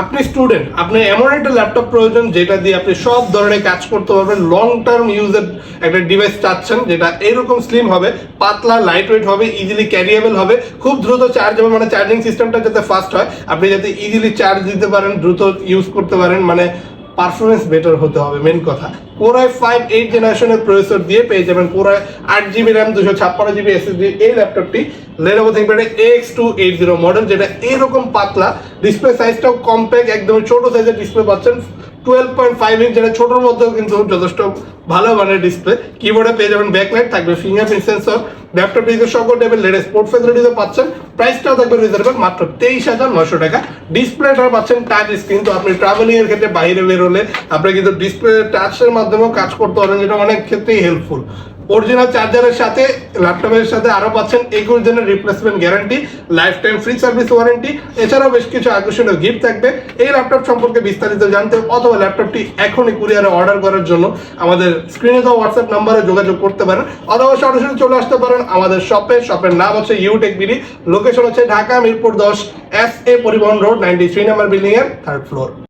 আপনি স্টুডেন্ট আপনি এমন একটা ল্যাপটপ প্রয়োজন যেটা দিয়ে আপনি সব ধরনের কাজ করতে পারবেন। লং টার্ম ইউজের একটা ডিভাইস চাচ্ছেন যেটা এরকম স্লিম হবে, পাতলা লাইট ওয়েট হবে ইজিলি ক্যারিয়েবল হবে, খুব দ্রুত চার্জ হবে মানে চার্জিং সিস্টেমটা যাতে ফাস্ট হয়। আপনি যাতে ইজিলি চার্জ দিতে পারেন, দ্রুত ইউজ করতে পারেন মানে পারফরমেন্স বেটার হতে হবে মেন কথা। কোরাই ফাইভ এইট জেনারেশনের প্রসেসর দিয়ে পেয়ে যাবেন কোরাই আট জিবি র্যাম দুশো ছাপ্পান্ন জিবি এসএসডি এই ল্যাপটপটি Lenovo ThinkPad X two eight zero model যেটা এরকম পাতলা ডিসপ্লে সাইজটাও কমপ্যাক্ট একদম ছোট সাইজের ডিসপ্লে পাচ্ছেন টুয়েলভ পয়েন্ট ফাইভ ইঞ্চ ছোটোর মধ্যেও কিন্তু যথেষ্ট ভালো মানের ডিসপ্লে কিবোর্ডে পেয়ে যাবেন ব্যাকলাইট থাকবে ফিঙ্গারপ্রিন্ট সেন্সর সকল টাইপের লেটেস্ট স্পোর্ট ফেসিলিটিও পাচ্ছেন। প্রাইসটাও থাকবে রিজনেবল মাত্র তেইশ হাজার নশো টাকা। ডিসপ্লেটা পাচ্ছেন টাচ স্ক্রিন তো আপনি ট্রাভেলিং এর ক্ষেত্রে বাইরে বেরোলে আপনি কিন্তু ডিসপ্লে টাচের মাধ্যমেও কাজ করতে পারেন যেটা অনেক ক্ষেত্রেই হেল্পফুল অরিজিনাল চার্জারের সাথে ল্যাপটপের সাথে আরও পাচ্ছেন একুশ দিনের replacement guarantee life time free service warranty এছাড়াও বেশ কিছু আকর্ষণীয় গিফট থাকবে। এই ল্যাপটপ সম্পর্কে বিস্তারিত জানতে অথবা ল্যাপটপটি এখনই কুরিয়ারে অর্ডার করার জন্য আমাদের স্ক্রিনে দেওয়া হোয়াটসঅ্যাপ নাম্বারে যোগাযোগ করতে পারেন। অথবা সরাসরি চলে আসতে পারেন আমাদের শপে শপের নাম হচ্ছে ইউটেক বিডি লোকেশন হচ্ছে ঢাকা মিরপুর দশ S A Paribahan road ninety three number building এর থার্ড ফ্লোর